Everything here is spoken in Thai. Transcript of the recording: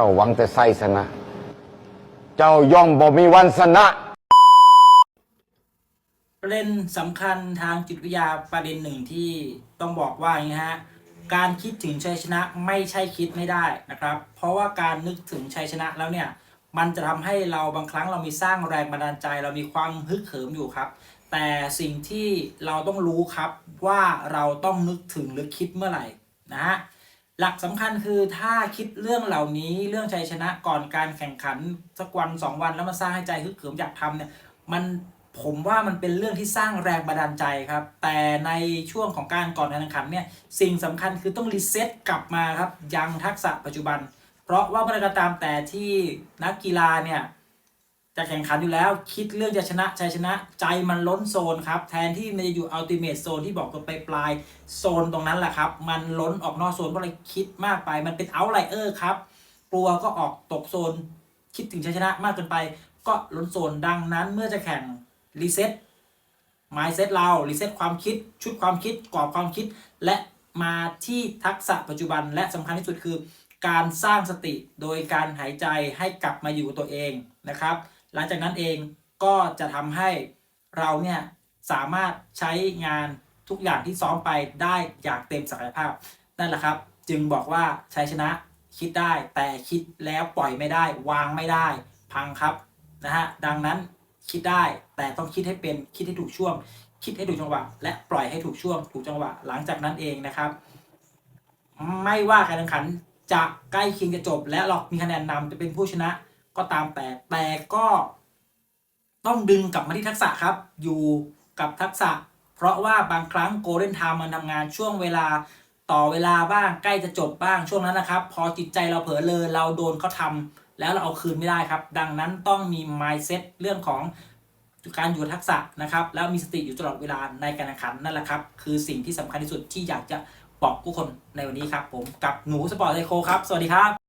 เจ้าหวังแต่ไส้ชนะ เจ้าย่อมบ่มีวันชนะ ประเด็นสำคัญทางจิตวิทยาประเด็นหนึ่งที่ต้องบอกว่าอย่างนี้ฮะการคิดถึงชัยชนะไม่ใช่คิดไม่ได้นะครับ เพราะว่าการนึกถึงชัยชนะแล้วเนี่ย มันจะทำให้เราบางครั้งเรามีสร้างแรงบันดาลใจ เรามีความฮึกเหิมอยู่ครับ แต่สิ่งที่เราต้องรู้ครับว่าเราต้องนึกถึงหรือคิดเมื่อไหร่นะฮะ หลักสำคัญคือถ้าคิดเรื่องเหล่านี้เรื่องชัยชนะก่อนการแข่งขันสักวันสองวันแล้วมาสร้างให้ใจฮึกเหิมอยากทำเนี่ยมันผมว่ามันเป็นเรื่องที่สร้างแรงบันดาลใจครับ แต่ในช่วงของการก่อนการแข่งขันเนี่ยสิ่งสำคัญคือต้องรีเซ็ตกลับมาครับยังทักษะปัจจุบัน เพราะว่าเมื่อใดก็ตามแต่ที่นักกีฬาเนี่ย จะแข่งขันอยู่แล้ว คิดเรื่องจะชนะชัยชนะใจมันล้นโซนครับ แทนที่มันจะอยู่อัลติเม e โซนที่บอกตัวไปปลายโซนตรงนั้นแหละครับ มันล้นออกนอกโซนก็เลยคิดมากไปมันเป็นเอาไลเออร์ครับกลัวก็ออกตกโซน คิดถึงชัยชนะมากเกินไป ก็ล้นโซนดังนั้นเมื่อจะแข่งรีเซ็ต mindset เรารีเซ็ตความคิด ชุดความคิดกรอบความคิด และมาที่ทักษะปัจจุบันและสำคัญที่สุดคือการสร้างสติโดยการหายใจให้กลับมาอยู่กับตัวเองนะครับ หลังจากนั้นเองก็จะทำให้เราเนี่ยสามารถใช้งานทุกอย่างที่ซ้อมไปได้อย่างเต็มศักยภาพ นั่นแหละครับ จึงบอกว่าชัยชนะคิดได้แต่คิดแล้วปล่อยไม่ได้ วางไม่ได้ พังครับนะฮะดังนั้นคิดได้แต่ต้องคิดให้เป็นคิดให้ถูกช่วง คิดให้ถูกจังหวะ และปล่อยให้ถูกช่วง ถูกจังหวะ หลังจากนั้นเองนะครับ ไม่ว่าการแข่งขันจะใกล้เคียงจะจบ และเรามีคะแนนนำจะเป็นผู้ชนะ ก็ตามแต่แต่ก็ต้องดึงกลับมาที่ทักษะครับ อยู่กับทักษะ เพราะว่าบางครั้งโกลเด้นไทม์มันทำงานช่วงเวลาต่อเวลาบ้างใกล้จะจบบ้างช่วงนั้นนะครับ พอจิตใจเราเผลอเลยเราโดนเขาทำแล้วเราเอาคืนไม่ได้ครับ ดังนั้นต้องมี mindset เรื่องของการอยู่ทักษะนะครับ แล้วมีสติอยู่ตลอดเวลาในการแข่งขันนั่นแหละครับ คือสิ่งที่สำคัญที่สุดที่อยากจะบอกผู้คนในวันนี้ครับ ผมกับหนูสปอร์ตไซโคครับ สวัสดีครับ